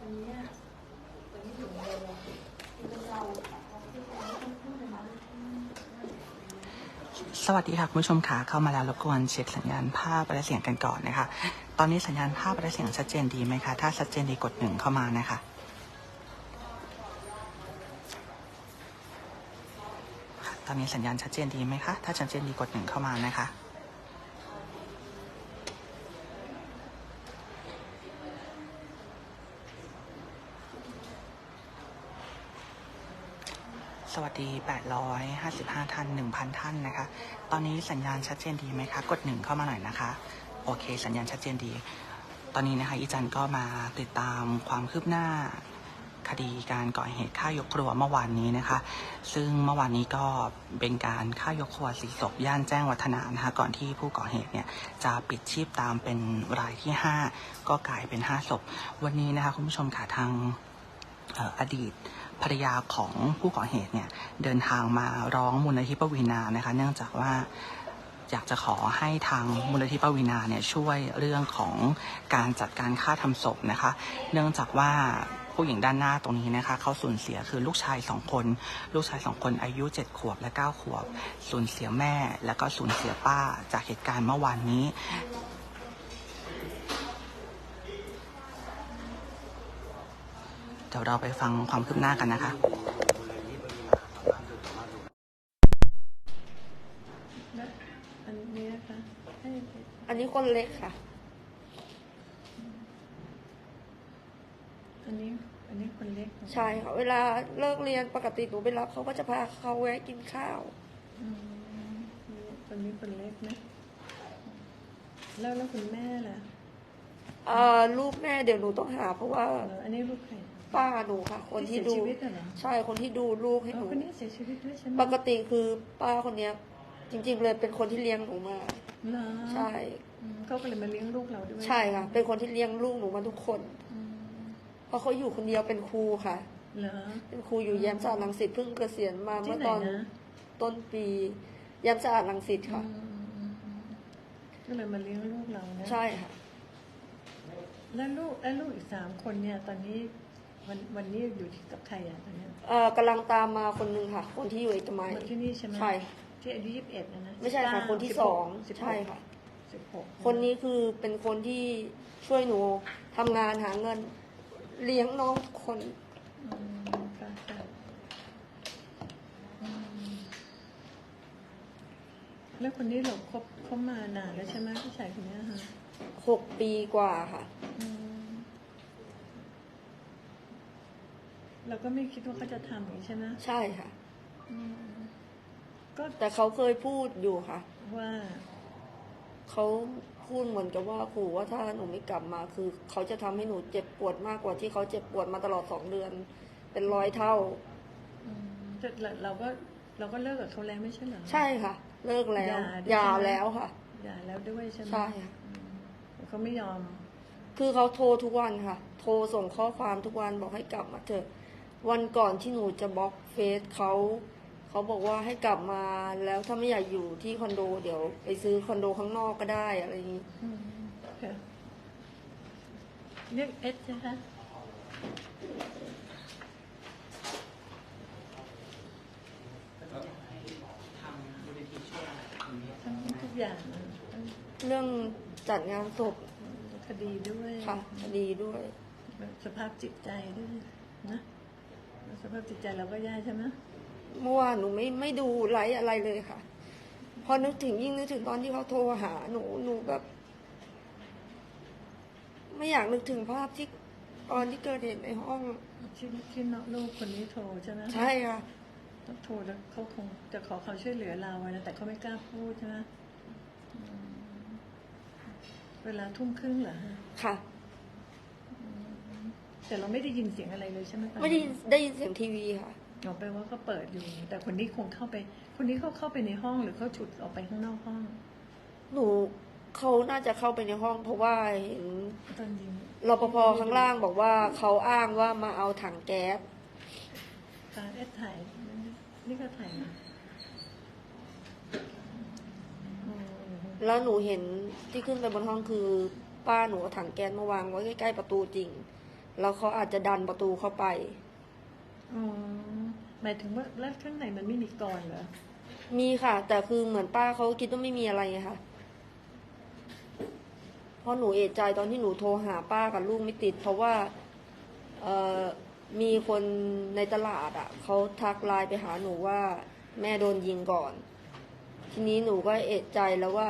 อันนี้ยอันนี้ถึงเลยคือเราสวัสดีค่ะคุณผู้ชมค่ะเข้ามาแล้วรบกวนเช็คสัญญาณภาพและเสียงกันก่อนนะคะ ตอนนี้สัญญาณภาพและเสียงชัดเจนดีไหมคะถ้าชัดเจนดีกดหนึ่งเข้ามานะคะตอนนี้สัญญาณชัดเจนดีไหมคะถ้าชัดเจนดีกดหนึ่งเข้ามานะคะ สวัสดี 855 ท่าน 1,000 ท่านนะคะ ตอนนี้สัญญาณชัดเจนดีไหมคะ กดหนึ่งเข้ามาหน่อยนะคะ โอเค สัญญาณชัดเจนดี ตอนนี้นะคะอีจันก็มาติดตามความคืบหน้าคดีการก่อเหตุฆ่ายกครัวเมื่อวานนี้นะคะ ซึ่งเมื่อวานนี้ก็เป็นการฆ่ายกครัวสีศพย่านแจ้งวัฒนะนะคะก่อนที่ผู้ก่อเหตุเนี่ยจะปิดชีพตามเป็นรายที่ 5 ก็กลายเป็น 5 ศพ วันนี้นะคะคุณผู้ชมค่ะทางอออดีต ภรรยาของผู้ก่อเหตุเนี่ยเดินทางมาร้องมูลนิธิปวีนานะคะเนื่องจากว่าอยากจะขอให้ทางมูลนิธิปวีนาเนี่ยช่วยเรื่องของการจัดการฆ่าทำศพนะคะ เนื่องจากว่าผู้หญิงด้านหน้าตรงนี้นะคะเขาสูญเสียคือลูกชายสองคน ลูกชายสองคนอายุเจ็ดขวบและเก้าขวบ สูญเสียแม่ แล้วก็สูญเสียป้าจากเหตุการณ์เมื่อวานนี้ เดี๋ยวเราไปฟังความคืบหน้ากันนะคะและอันเนี้ยค่ะให้อันนี้คนเล็กค่ะ อันนี้ อันนี้คนเล็กของใช่ค่ะ เวลาเลิกเรียนปกติหนูไปรับเขาก็จะพาเขาแวะกินข้าวอืมคนนี้คนเล็กนะ แล้วแล้วคุณแม่ล่ะเอ่อลูกแม่เดี๋ยวหนูต้องหาเพราะว่าเอออันนี้ลูกใคร ป้าหนูค่ะ คนที่ดู เสียชีวิตน่ะเหรอ ใช่คนที่ดูลูกให้หเอานู คนนี้เสียชีวิตด้วยใช่ไหมปกติคือป้าคนเนี้ย จริง ๆ เลยเป็นคนที่เลี้ยงหนูมา เหรอใช่ อืมเขาก็เลยมาเลี้ยงลูกเราด้วยใช่ค่ะ เป็นคนที่เลี้ยงลูกหนูมาทุกคน อืมเพราะเขาอยู่คนเดียวเป็นครูค่ะ เหรอเป็นครูอยู่แยมสะอาดรังสิตเพิ่งเกษียณมาที่เมื่อไหนตอนนะต้นปีแยมสะอาดรังสิตค่ะอืมอืมอืมก็เลยมาเลี้ยงลูกเรานะใช่ค่ะ แล้วลูกแล้วลูกอีกสามคนเนี่ย ตอนนี้ วันวันนี้อยู่ที่กับใครอะตอนเนี้ยเอ่อกำลังตามมาคนหนึ่งค่ะ คนที่อยู่เอกมัยคนที่นี่ใช่ไหมใช่ค่ะที่อายุยี่สิบเอ็ดนะนะไม่ใช่ค่ะ19คนที่สองสิบหกใช่ค่ะ สิบหกคนนี้คือเป็นคนที่ช่วยหนูทำงานหาเงิน เลี้ยงน้องทุกคน อืมค่ะค่ะอืมแล้วคนนี้เราคบเขามานานแล้วใช่ไหมผู้ชายคนเนี้ยฮะหกปีกว่าค่ะ อืม เราก็ไม่คิดว่าเขาจะทำอย่างนี้ใช่ไหมใช่ค่ะ อืมก็แต่เขาเคยพูดอยู่ค่ะ ว่าเขาพูดเหมือนกับว่าขู่ว่าถ้าหนูไม่กลับมา คือเขาจะทำให้หนูเจ็บปวดมากกว่าที่เขาเจ็บปวดมาตลอดสองเดือน เป็นร้อยเท่า อืมแต่เราเราก็เราก็เลิกกับเขาแล้วไม่ใช่เหรอ ใช่ค่ะ เลิกแล้วหย่าด้วยหย่าใช่ไหม แล้วค่ะ อย่าแล้วด้วยใช่ไหมใช่ค่ะ อืมแต่เขาไม่ยอม คือเขาโทรทุกวันค่ะ โทรส่งข้อความทุกวันบอกให้กลับมาเถอะ วันก่อนที่หนูจะบล็อกเฟซเขาเขาบอกว่าให้กลับมาแล้วถ้าไม่อยากอยู่ที่คอนโด เดี๋ยวไปซื้อคอนโดข้างนอกก็ได้อะไรอย่างนี้อืมค่ะเรียกเอสใช่ไหมทำมูลนิธิช่วยอะไรคุณเนี่ยทั้งทุกอย่างนะทั้งเรื่องจัดงานศพคดีด้วยค่ะคดีด้วย สภาพจิตใจด้วยนะ สภาพจิตใจเราก็แย่ใช่ไหมเมื่อวานหนูไม่ไม่ดูไลฟ์อะไรเลยค่ะ พอนึกถึงยิ่งนึกถึงตอนที่เขาโทรหาหนูหนูแบบ ไม่อยากนึกถึงภาพที่ตอนที่เกิดเหตุในห้อง ที่ที่น้องลูกคนนี้โทรใช่ไหมใช่ค่ะต้องโทรแล้วเขาคงจะขอความช่วยเหลือเราอะนะแต่เขาไม่กล้าพูดใช่ไหมอืมเวลาทุ่มครึ่งเหรอฮะค่ะ แต่เราไม่ได้ยินเสียงอะไรเลยใช่ไหมตอนนั้นไม่ได้ยินได้ยินเสียงทีวีค่ะออกไปว่าก็เปิดอยู่ แต่คนนี้คงเข้าไป คนนี้เขาเข้าไปในห้องหรือเขาฉุดออกไปข้างนอกห้อง หนูเขาน่าจะเข้าไปในห้อง เพราะว่าเห็นตอนยิงรปภข้างล่างบอกว่าเขาอ้างว่ามาเอาถังแก๊สการเอสถ่ายนี่ก็ถ่ายนะอืมแล้วหนูเห็นที่ขึ้นไปบนห้องคือ ป้าหนูเอาถังแก๊สมาวางไว้ใกล้ๆประตูจริง แล้วเขาอาจจะดันประตูเข้าไป อ๋อหมายถึงว่าแล้วข้างในมันไม่มีกรอนเหรอมีค่ะ แต่คือเหมือนป้าเขาคิดว่าไม่มีอะไรไงค่ะ เพราะหนูเอะใจตอนที่หนูโทรหาป้ากับลูกไม่ติด เพราะว่าเอ่อมีคนในตลาดอะเขาทักไลน์ไปหาหนูว่าแม่โดนยิงก่อน ทีนี้หนูก็เอะใจแล้วว่า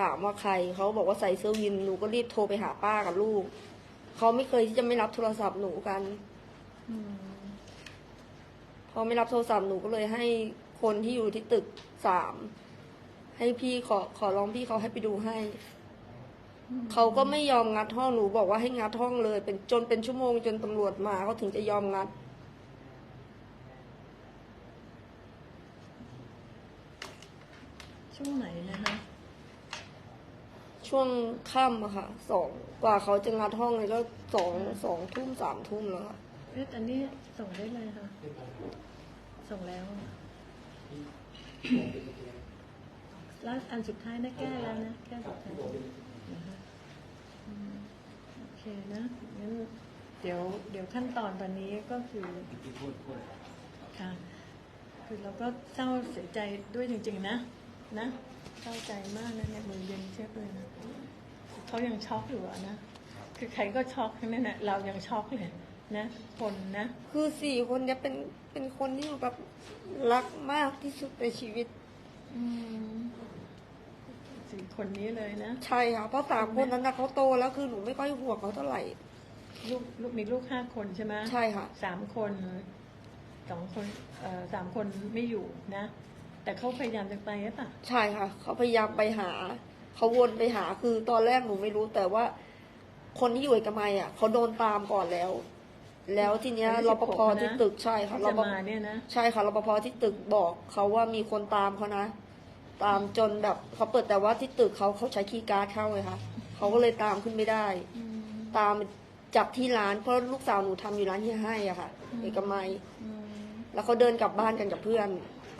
ถามว่าใครเขาบอกว่าใส่เสื้อวินหนูก็รีบโทรไปหาป้ากับลูก เขาไม่เคยที่จะไม่รับโทรศัพท์หนูกัน อืมพอไม่รับโทรศัพท์หนูก็เลยให้คนที่อยู่ที่ตึกสามให้พี่ขอขอร้องพี่เขาให้ไปดูให้ เขาก็ไม่ยอมงัดห้องหนูบอกว่าให้งัดห้องเลย เป็นจนเป็นชั่วโมงจนตำรวจมาเขาถึงจะยอมงัด ช่วงไหนนะคะ ช่วงค่ำอะค่ะสองกว่าเขาจะงัดห้องเลยก็สองสองทุ่มสามทุ่มแล้วค่ะเอ๊ะอันนี้ส่งได้เลยค่ะ ส่งแล้วแล้วอันสุดท้ายนะแก้แล้วนะแก้สุดท้ายนะคะอืมโอเคนะงั้นเดี๋ยวเดี๋ยวขั้นตอนตอนนี้ก็คือค่ะคือเราก็เศร้าเสียใจด้วยจริง ๆ นะ นะเศร้าใจมากนะเนี่ยมือเย็นเชียบเลยนะเขายังช็อกอยู่อะนะคือใครก็ช็อกทั้งนั้นนะเรายังช็อกเลยนะคนนะคือสี่คนเนี้ยเป็นเป็นคนที่หนูแบบรักมากที่สุดในชีวิตอืมสี่คนนี้เลยนะใช่ค่ะเพราะสามคนนั้นนะเขาโตแล้วคือหนูไม่ค่อยห่วงเขาเท่าไหร่ลูกลูกมีลูกห้าคนใช่ไหมใช่ค่ะสามคนสองคนเอ่อสามคนไม่อยู่นะ แต่เขาพยายามจะไปหรือเปล่ะใช่ค่ะ เขาพยายามไปหา เขาวนไปหาคือตอนแรกหนูไม่รู้แต่ว่า คนที่อยู่เอกมัยอะเขาโดนตามก่อนแล้ว แล้วทีเนี้ยรปภที่ตึกใช่ค่ะที่รจะปภมาเนี่ยนะใช่ค่ะรปภที่ตึกบอกเขาว่ามีคนตามเขานะ ตามจนแบบเขาเปิดแต่ว่าที่ตึกเขาเขาใช้คีย์การ์ดเข้าเลยค่ะเขาก็เลยตามขึ้นไม่ได้ อืม ตามจับที่ร้านเพราะลูกสาวหนูทำอยู่ร้านที่ให้อะค่ะเอกมัย อืมแล้วเขาเดินกลับบ้านกันกับเพื่อน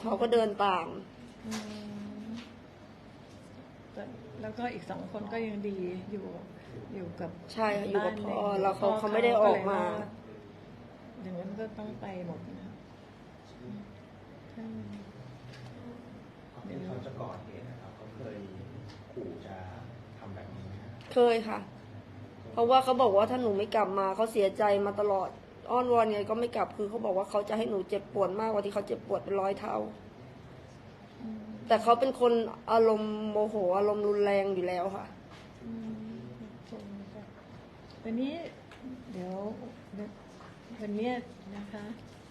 เขาก็เดินตาม อืมแต่แล้วก็อีกสองคนก็ยังดีอยู่อยู่กับใช่ค่ะอยู่กับบ้านพ่อในแล้วเขาพ่เขาไม่ได้ออกมาก็เลยรอดอย่างนั้นก็ต้องไปหมดนะอืมก่อนที่เขาจะก่อเหตุนะครับเขาเคยขู่จะทำแบบนี้ไหมครับเคยค่ะ เพราะว่าเขาบอกว่าถ้าหนูไม่กลับมาเขาเสียใจมาตลอด อ้อนวอนไงก็ไม่กลับคือเขาบอกว่าเขาจะให้หนูเจ็บปวดมากกว่าที่เขาเจ็บปวดเป็นร้อยเท่าอืมแต่เขาเป็นคนอารมณ์โมโห อารมณ์รุนแรงอยู่แล้วค่ะ อืมโอเคค่ะวันนี้เดี๋ยววันเนี้ยนะคะ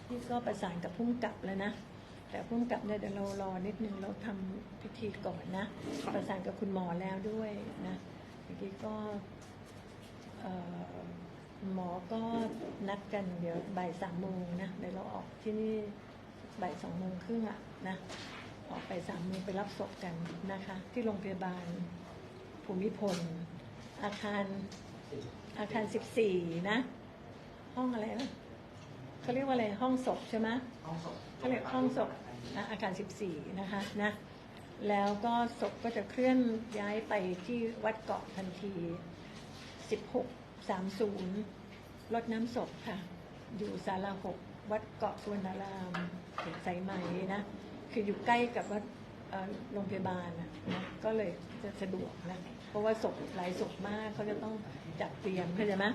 พี่ก็ประสานกับพุ่มกับแล้วนะ แต่พุ่มกับเนี่ยเดี๋ยวเรารอนิดนึงเราทำพิธีก่อนนะ ค่ะ ประสานกับคุณหมอแล้วด้วยนะเมื่อกี้ก็เอ่อ หมอก็นัดกันเดี๋ยวบ่ายสามโมงนะเดี๋ยวเราออกที่นี่บ่ายสองโมงครึ่งอะนะออกไปสามโมงไปรับศพกันนะคะ ที่โรงพยาบาลภูมิพล อาคารอาคารสิบสี่นะ ห้องอะไรนะเขาเรียกว่าอะไรห้องศพใช่ไหมห้องศพเขาเรียกห้องศพนะอาคารสิบสี่นะคะนะแล้วก็ศพก็จะเคลื่อนย้ายไปที่วัดเกาะทันทีสิบหก สามศูนย์รดน้ำศพค่ะ อยู่ศาลาหกวัดเกาะสุวรรณารามเขตสายไหมนะ คืออยู่ใกล้กับวัดโรงพยาบาลนะก็เลยจะสะดวกนะเพราะว่าศพหลายศพมากเขาจะต้องจัดเตรียมเข้าใจไหม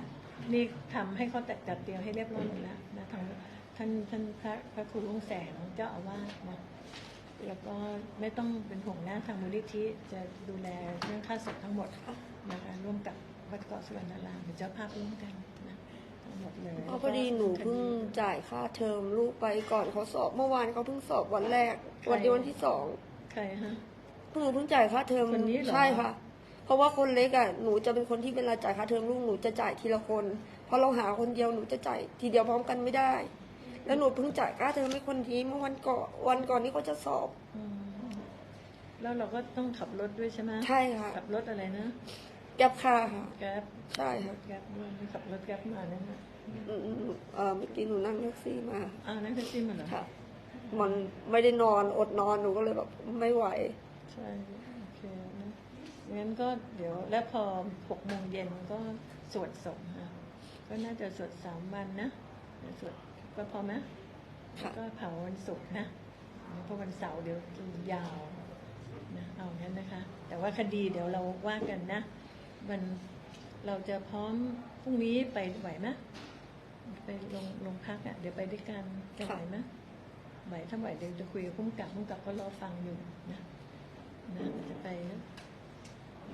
นี่ทำให้เขาจัดจัดเตรียมให้เรียบร้อยหมดแล้วนะทางท่านท่านพระพระครูลุงแสงเจ้าอาวาสนะแล้วก็ไม่ต้องเป็นห่วงนะทางมูลนิธิจะดูแลเรื่องค่าศพทั้งหมดนะคะร่วมกับ วัดเกาะสุวรรณารามเป็นเจ้าภาพร่วมกันนะทั้งหมดเลยเพราะพอดีหนูเพิ่งจ่ายค่าเทอมลูกไปก่อนเขาสอบเมื่อวานเขาเพิ่งสอบวันแรก วันเดียววันที่สองใครฮะหนูเพิ่งจ่ายค่าเทอมคนนี้เหรอใช่ค่ะ เพราะว่าคนเล็กอะหนูจะเป็นคนที่เวลาจ่ายค่าเทอมลูกหนูจะจ่ายทีละคนเพราะเราหาคนเดียวหนูจะจ่ายทีเดียวพร้อมกันไม่ได้ แล้วหนูเพิ่งจ่ายค่าเทอมให้คนนี้เมื่อวันก่อนวันก่อนที่เขาจะสอบ อืมแล้วเราก็ต้องขับรถด้วยใช่ไหมใช่ค่ะ ขับรถอะไรนะ แก๊บค่าค่ะ แก๊บใช่ค่ะแก๊บด้วยไม่ขับรถแก๊บมานั่นนะอืมๆเออเมื่อกี้หนูนั่งแท็กซี่มาอ้าวนั่นแท็กซี่มาเหรอค่ะ มันไม่ได้นอนอดนอนหนูก็เลยแบบไม่ไหว ใช่โอเคนะงั้นก็เดี๋ยวแล้วพอหกโมงเย็นก็สวดศพนะก็น่าจะสวดสามวันนะเดี๋ยวสวดก็พอไหมค่ะ แล้วก็เผาวันศุกร์นะเพราะวันเสาร์เดี๋ยวยาวนะเอางั้นนะคะ แต่ว่าคดีเดี๋ยวเราว่ากันนะ มันเราจะพร้อมพรุ่งนี้ไปไหวไหมไปลงลงพักอะเดี๋ยวไปด้วยกันจะไหวไหมไหวถ้าไหวเดี๋ยวจะคุยกับพุ่มกับพุ่มกับก็รอฟังอยู่นะนะอาจจะไป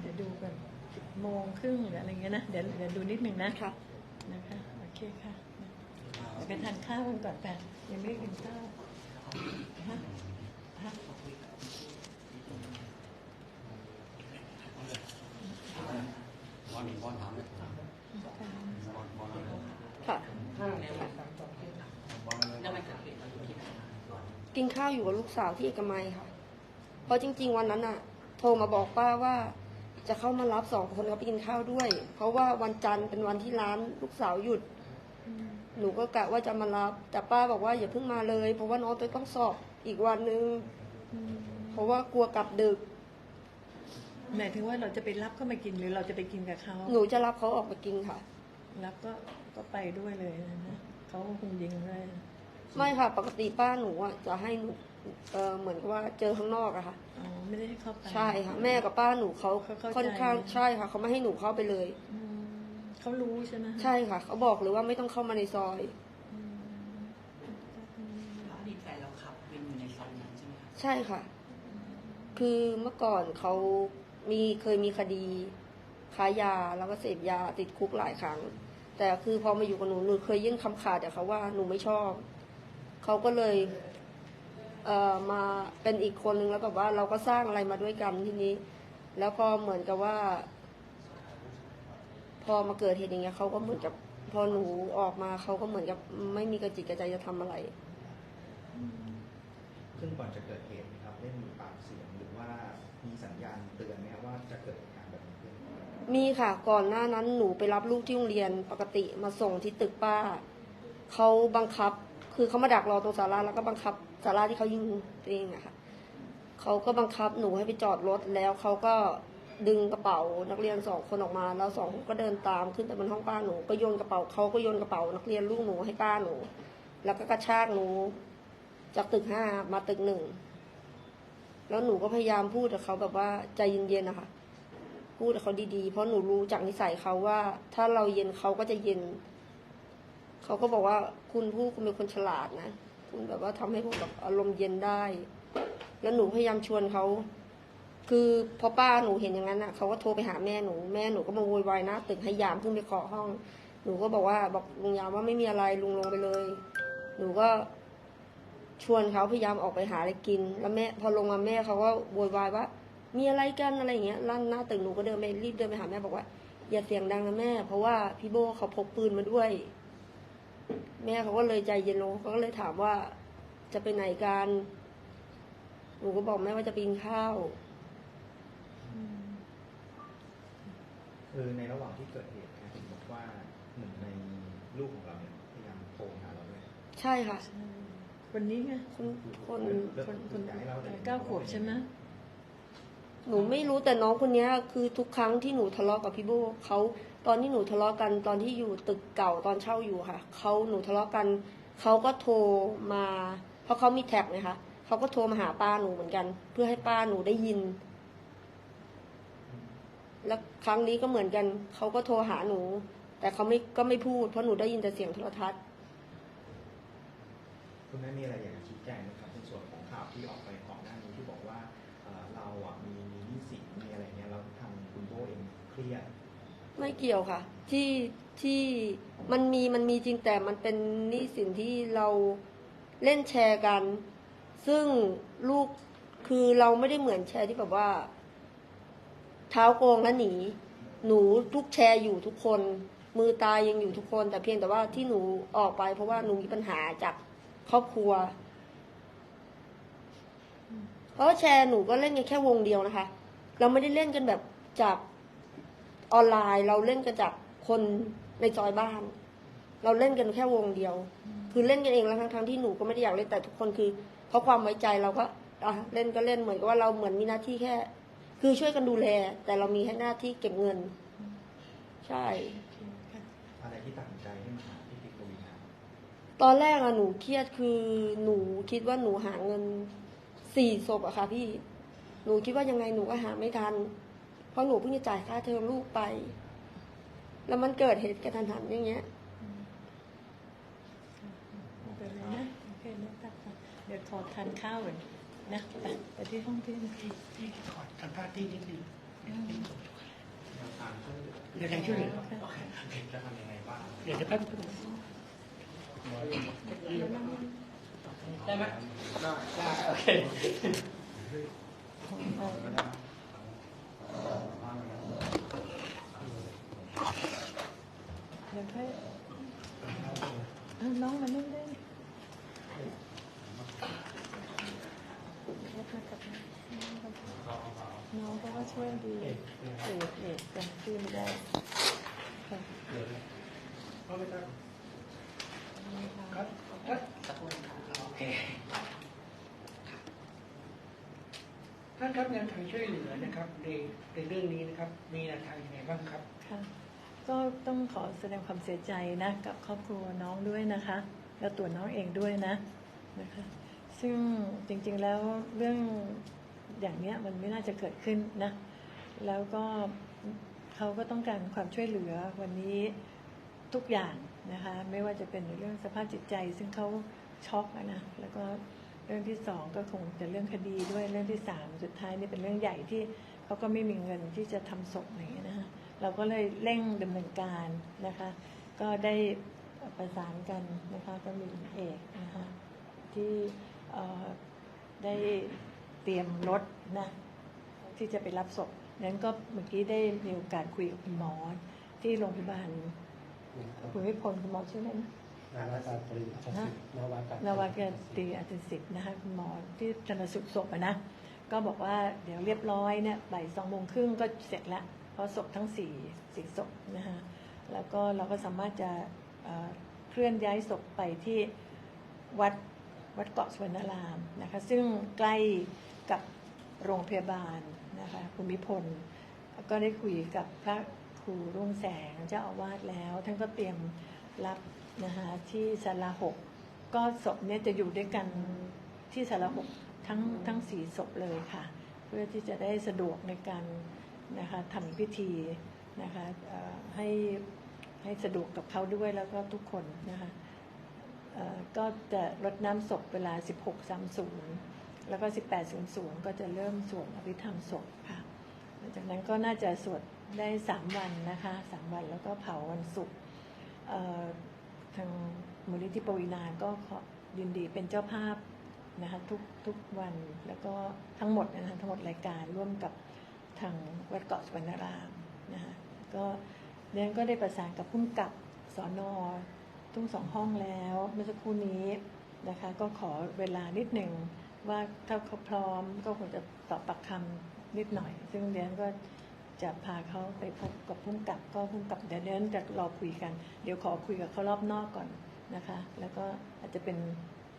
เดี๋ยวดูกันสิบโมงครึ่งหรืออะไรเงี้ยนะเดี๋ยวเดี๋ยวดูนิดหนึ่งนะค่ะนะคะโอเคค่ะเดี๋ยวไปทานข้าวกันก่อนแต่ยังไม่ได้กินข้าวฮะฮะ บอลบอลถามเลยบอลบอลเลย ค่ะบอลเลยกินข้าวอยู่กับลูกสาวที่เอกมัยค่ะ เพราะจริง ๆ วันนั้นอะโทรมาบอกป้าว่า จะเข้ามารับสองคนเขาไปกินข้าวด้วย เพราะว่าวันจันทร์เป็นวันที่ร้านลูกสาวหยุด หนูก็กะว่าจะมารับ แต่ป้าบอกว่าอย่าเพิ่งมาเลย เพราะว่าน้องจะต้องสอบอีกวันนึง เพราะว่ากลัวกลับดึก หมายถึงว่าเราจะไปรับเขามากินหรือเราจะไปกินกับเขาหนูจะรับเขาออกมากินค่ะ รับก็ก็ไปด้วยเลยนะเขาคงยิงเลยไม่ค่ะ ปกติป้าหนูอะจะให้หนูเออเหมือนกับว่าเจอข้างนอกอะค่ะอ๋อไม่ได้ให้เข้าไปใช่ค่ะ แม่กับป้าหนูเขาเขาเข้าใจค่อนข้างใช่ค่ะเขาไม่ให้หนูเข้าไปเลยอืมเขารู้ใช่ไหมใช่ค่ะ เขาบอกเลยว่าไม่ต้องเข้ามาในซอยอืมอดีตแฟนเราขับวินอยู่ในซอยนั้นใช่ไหมคะใช่ค่ะ คือเมื่อก่อนเขา มีเคยมีคดีค้ายาแล้วก็เสพยาติดคุกหลายครั้ง แต่คือพอมาอยู่กับหนูหนูเคยยื่นคำขาดแต่เขาว่าหนูไม่ชอบเขาก็เลยเอ่อมาเป็นอีกคนนึงแล้วแบบว่าเราก็สร้างอะไรมาด้วยกันทีนี้ แล้วก็เหมือนกับว่า พอมาเกิดเหตุอย่างเงี้ยเขาก็เหมือนกับ พอหนูออกมาเขาก็เหมือนกับ ไม่มีกระจิตกระใจจะทำอะไร ซึ่งก่อนจะเกิดเหตุ มีค่ะก่อนหน้านั้นหนูไปรับลูกที่โรงเรียนปกติมาส่งที่ตึกป้าเขาบังคับ คือเขามาดักรอตรงศาลาแล้วก็บังคับศาลาที่เขายิงตัวเองอะค่ะเขาก็บังคับหนูให้ไปจอดรถแล้วเขาก็ดึงกระเป๋านักเรียนสองคนออกมาแล้วสองคนก็เดินตามขึ้นไปบนห้องป้าหนูก็โยนกระเป๋าเขาก็โยนกระเป๋านักเรียนลูกหนูให้ป้าหนู แล้วก็กระชากหนูจากตึกห้ามาตึกหนึ่งแล้วหนูก็พยายามพูดกับเขาแบบว่าใจเย็นๆนะคะ พูดกับเขาดีๆ เพราะหนูรู้จากนิสัยเขาว่า ถ้าเราเย็นเขาก็จะเย็น เขาก็บอกว่าคุณพูดคุณเป็นคนฉลาดนะ คุณแบบว่าทำให้ผมแบบอารมณ์เย็นได้ แล้วหนูพยายามชวนเขา คือพอป้าหนูเห็นอย่างนั้นอะเขาก็โทรไปหาแม่หนู แม่หนูก็มาโวยวายน้าตึกให้ยามขึ้นไปเคาะห้อง หนูก็บอกว่าบอกลุงยามว่าไม่มีอะไรลุงลงไปเลย หนูก็ชวนเขาพยายามออกไปหาอะไรกิน แล้วแม่พอลงมาแม่เขาก็โวยวายว่า มีอะไรกันอะไรอย่างเงี้ยลั่นหน้าตึกหนูก็เดินไปรีบเดินไปหาแม่บอกว่า อย่าเสียงดังนะแม่ เพราะว่าพี่โบเขาพกปืนมาด้วย แม่เขาก็เลยใจเย็นลงเขาก็เลยถามว่าจะไปไหนกันหนูก็บอกแม่ว่าจะไปกินข้าวคือในระหว่างที่เกิดเหตุนะเห็นบอกว่าหนึ่งในลูกของเราเนี่ยพยายามโทรหาเราด้วยใช่ค่ะคนนี้ไงคนคนคนคนเก้าขวบใช่ไหม หนูไม่รู้แต่น้องคนนี้คือทุกครั้งที่หนูทะเลาะกับพี่โบเขาตอนที่หนูทะเลาะกันตอนที่อยู่ตึกเก่าตอนเช่าอยู่ค่ะเขาหนูทะเลาะกันเขาก็โทรมา เพราะเขามีแท็กนะคะเขาก็โทรมาหาป้าหนูเหมือนกัน เพื่อให้ป้าหนูได้ยิน แล้วครั้งนี้ก็เหมือนกันเขาก็โทรหาหนู แต่เขาไม่ก็ไม่พูดเพราะหนูได้ยินแต่เสียงโทรทัศน์ คุณแม่มีอะไรอยากจะชี้แจงไหมครับ เครียดไม่เกี่ยวค่ะ ที่ที่มันมีมันมีจริงแต่มันเป็นหนี้สินที่เราเล่นแชร์กัน ซึ่งลูกคือเราไม่ได้เหมือนแชร์ที่แบบว่า เท้าโกงแล้วหนี หนูทุกแชร์อยู่ทุกคน มือตายยังอยู่ทุกคน แต่เพียงแต่ว่าที่หนูออกไป เพราะว่าหนูมีปัญหาจากครอบครัวเพราะแชร์หนูก็เล่นกันแค่วงเดียวนะคะ เราไม่ได้เล่นกันแบบจาก ออนไลน์เราเล่นกันจากคนในซอยบ้าน เราเล่นกันแค่วงเดียว คือเล่นกันเองแล้วทั้งๆที่หนูก็ไม่ได้อยากเล่นแต่ทุกคนคือเพราะความไว้ใจเราก็อะเล่นก็เล่นเหมือนกับว่าเราเหมือนมีหน้าที่แค่ คือช่วยกันดูแล แต่เรามีแค่หน้าที่เก็บเงิน ใช่โอเคค่ะทอะไรที่ตัดสินใจให้มาหาพี่ติ๊กปวีนาตอนแรกอะหนูเครียดคือหนูคิดว่าหนูหาเงินสี่ศพอะค่ะพี่ หนูคิดว่ายังไงหนูก็หาไม่ทันเพ ราะหนูเพิ่งจะจ่ายค่าเทอมลูกไป แล้วมันเกิดเหตุกระทันหันอย่างเงี้ยเป็นไรนะโอเคนะตัดไปเดี๋ยวขอทานข้าวก่อนนะไปไปที่ห้องพี่นะที่ที่ขอสัมภาษณ์ที่นิดนึงเดี๋ยวทางช่วยเหลือโอเคจะทำยังไงบ้างเดี๋ยวจะแป๊บได้ไหมได้ได้โอเค ดี๋ยวค่อยเอาน้องมานุ่งได้น้องเขาก็ช่วยดีเอกเอกจำชื่อไม่ได้ค่ะครับครับโอเคท่านครับแนวทางช่วยเหลือนะครับในในเรื่องนี้นะครับ มีแนวทางยังไงบ้างครับ ค่ะก็ ต้องขอแสดงความเสียใจนะกับครอบครัวน้องด้วยนะคะ แล้วตัวน้องเองด้วยนะนะคะ ซึ่งจริงๆแล้วเรื่องอย่างเนี้ยมันไม่น่าจะเกิดขึ้นนะ แล้วก็เขาก็ต้องการความช่วยเหลือวันนี้ทุกอย่างนะคะ ไม่ว่าจะเป็นในเรื่องสภาพจิตใจ ซึ่งเขาช็อกนะแล้วก็เรื่องที่สองก็คงจะเรื่องคดีด้วยเรื่องที่สามสุดท้ายนี่เป็นเรื่องใหญ่ที่เขาก็ไม่มีเงินที่จะทำศพอะไรอย่างเงี้ยนะ เราก็เลยเร่งดำเนินการนะคะ ก็ได้ประสานกันนะคะก็มีคุณเอกนะคะที่เอ่อได้เตรียมรถนะที่จะไปรับศพนั้นก็เมื่อกี้ได้มีโอกาสคุยกับคุณหมอที่โรงพยาบาลคุณวิพลคุณหมอชื่ออะไรนะนาวากาตรีอัศสิทธิ์นาวากานาวากาตรีอาจารย์สิทธิ์นะคะคุณหมอที่ชนสูตรศพอะนะ ก็บอกว่าเดี๋ยวเรียบร้อยเนี่ยบ่ายสองโมงครึ่งก็เสร็จแล้ว เพราะศพทั้งสี่สี่ศพนะคะแล้วก็เราก็สามารถจะเอ่อเคลื่อนย้ายศพไปที่วัดวัดเกาะสวนนารามนะคะซึ่งใกล้กับโรงพยาบาลนะคะภูมิพล ก็ได้คุยกับพระครูรุ่งแสงเจ้าอาวาสแล้ว ท่านก็เตรียมรับนะคะที่ศาลาหกก็ศพเนี่ยจะอยู่ด้วยกันที่ศาลาหกทั้งทั้งสี่ศพเลยค่ะ เพื่อที่จะได้สะดวกในการ นะคะทำพิธีนะคะให้ให้สะดวกกับเขาด้วยแล้วก็ทุกคนนะคะก็จะรดน้ำศพเวลา 16.30 แล้วก็ 18.00 ก็จะเริ่มสวดอภิธรรมศพค่ะหลังจากนั้นก็น่าจะสวดได้สามวันนะคะสามวันแล้วก็เผาวันศุกร์ทางมูลนิธิปวีนาก็ขอยินดีเป็นเจ้าภาพนะคะทุกทุกวันแล้วก็ทั้งหมดนะคะทั้งหมดรายการร่วมกับ ทางวัดเกาะสุวรรณรามนะคะก็เรียนก็ได้ประสานกับผู้กับสอนอทุ่งสองห้องแล้วเมื่อสักครู่นี้นะคะก็ขอเวลานิดหนึ่งว่าถ้าเขาพร้อมก็คงจะสอบปากคำนิดหน่อย ซึ่งเรียนก็จะพาเขาไปพบกับผู้กำกับก็ผู้กำกับเดี๋ยวเรียนจะรอคุยกัน เดี๋ยวขอคุยกับเขารอบนอกก่อนนะคะ แล้วก็อาจจะเป็น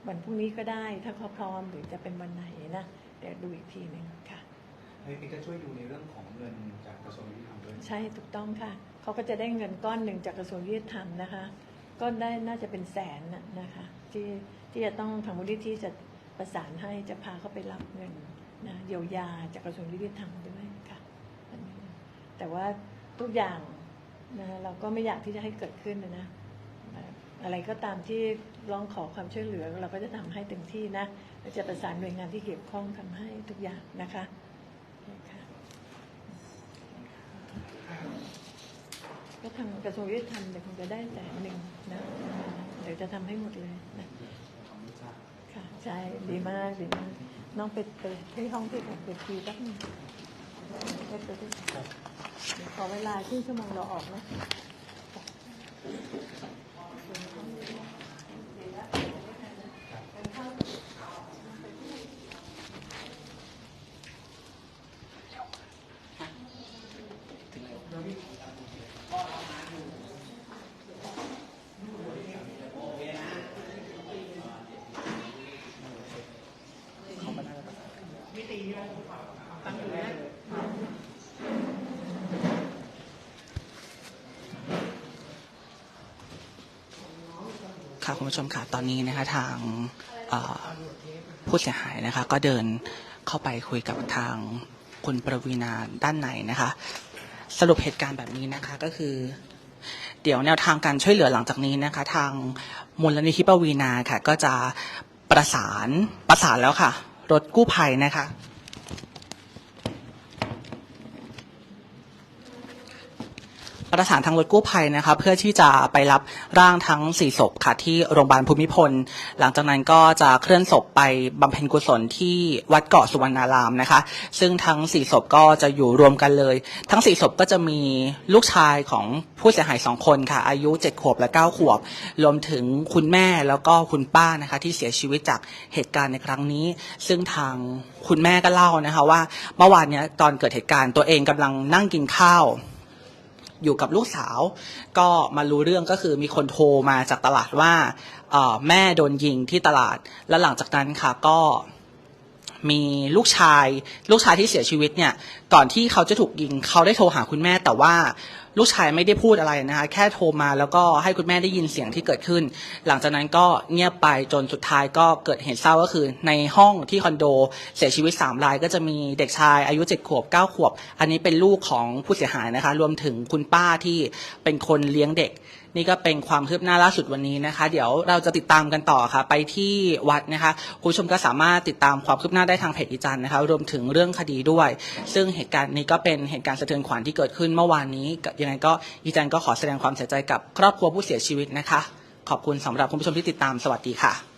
วันพรุ่งนี้ก็ได้ ถ้าเขาพร้อมหรือจะเป็นวันไหนนะเดี๋ยวดูอีกทีหนึ่งค่ะ ให้พี่ก็ช่วยดูในเรื่องของเงินจากกระทรวงยุติธรรมด้วยใช่ถูกต้องค่ะเขาก็จะได้เงินก้อนหนึ่งจากกระทรวงยุติธรรมนะคะก็ได้น่าจะเป็นแสนน่ะนะคะที่ที่จะต้องทางมูลนิธิจะประสานให้จะพาเขาไปรับเงินนะเยียวยาจากกระทรวงยุติธรรมด้วยค่ะแต่ว่าทุกอย่างนะเราก็ไม่อยากที่จะให้เกิดขึ้นนะนะอะไรก็ตามที่ร้องขอความช่วยเหลือ เราก็จะทำให้เต็มที่นะจะประสานหน่วยงานที่เกี่ยวข้องทำให้ทุกอย่างนะคะ ก็ทางกระทรวงยุติธรรมเดี๋ยวคงจะได้แสนหนึ่งนะเดี๋ยวจะทำให้หมดเลยนะค่ะใช่ดีมากดีมากน้องไปไปที่ห้องที่ผมไปคุยแป๊บนึงไปไปด้วยเดี๋ยวขอเวลาครึ่งชั่วโมงเราออกนะ ค่ะคุณผู้ชมค่ะตอนนี้นะคะทางผู้เสียหายนะคะ ก็เดินเข้าไปคุยกับทางคุณประวีนาด้านในนะคะ สรุปเหตุการณ์แบบนี้นะคะก็คือ เดี๋ยวแนวทางการช่วยเหลือหลังจากนี้นะคะ ทางมูลนิธิปรวีนาค่ะ ก็จะประสานประสานแล้วค่ะ รถกู้ภัยนะคะ ประสานทางรถกู้ภัยนะคะเพื่อที่จะไปรับร่างทั้งสี่ศพค่ะที่โรงพยาบาลภูมิพล หลังจากนั้นก็จะเคลื่อนศพไปบำเพ็ญกุศลที่วัดเกาะสุวรรณารามนะคะ ซึ่งทั้งสี่ศพก็จะอยู่รวมกันเลย ทั้งสี่ศพก็จะมีลูกชายของผู้เสียหายสองคนค่ะ อายุเจ็ดขวบและเก้าขวบ รวมถึงคุณแม่แล้วก็คุณป้านะคะที่เสียชีวิตจากเหตุการณ์ในครั้งนี้ ซึ่งทางคุณแม่ก็เล่านะคะว่าเมื่อวานเนี้ยตอนเกิดเหตุการณ์ตัวเองกำลังนั่งกินข้าว อยู่กับลูกสาว ก็มารู้เรื่องก็คือมีคนโทรมาจากตลาดว่าแม่โดนยิงที่ตลาด และหลังจากนั้นค่ะก็ มีลูกชาย ลูกชายที่เสียชีวิตเนี่ยก่อนที่เขาจะถูกยิงเขาได้โทรหาคุณแม่ แต่ว่าลูกชายไม่ได้พูดอะไรนะคะ แค่โทรมาแล้วก็ให้คุณแม่ได้ยินเสียงที่เกิดขึ้น หลังจากนั้นก็เงียบไปจนสุดท้ายก็เกิดเหตุเศร้าก็คือ ในห้องที่คอนโดเสียชีวิต3ราย ก็จะมีเด็กชายอายุ7ขวบ9ขวบ อันนี้เป็นลูกของผู้เสียหายนะคะ รวมถึงคุณป้าที่เป็นคนเลี้ยงเด็ก นี่ก็เป็นความคืบหน้าล่าสุดวันนี้นะคะ เดี๋ยวเราจะติดตามกันต่อค่ะ ไปที่วัดนะคะคุณผู้ชมก็สามารถติดตามความคืบหน้าได้ทางเพจอีจันนะคะ รวมถึงเรื่องคดีด้วย ซึ่งเหตุการณ์นี้ก็เป็นเหตุการณ์สะเทือนขวัญที่เกิดขึ้นเมื่อวานนี้ยังไงก็อีจันก็ขอแสดงความเสียใจกับครอบครัวผู้เสียชีวิตนะคะ ขอบคุณสำหรับคุณผู้ชมที่ติดตามสวัสดีค่ะ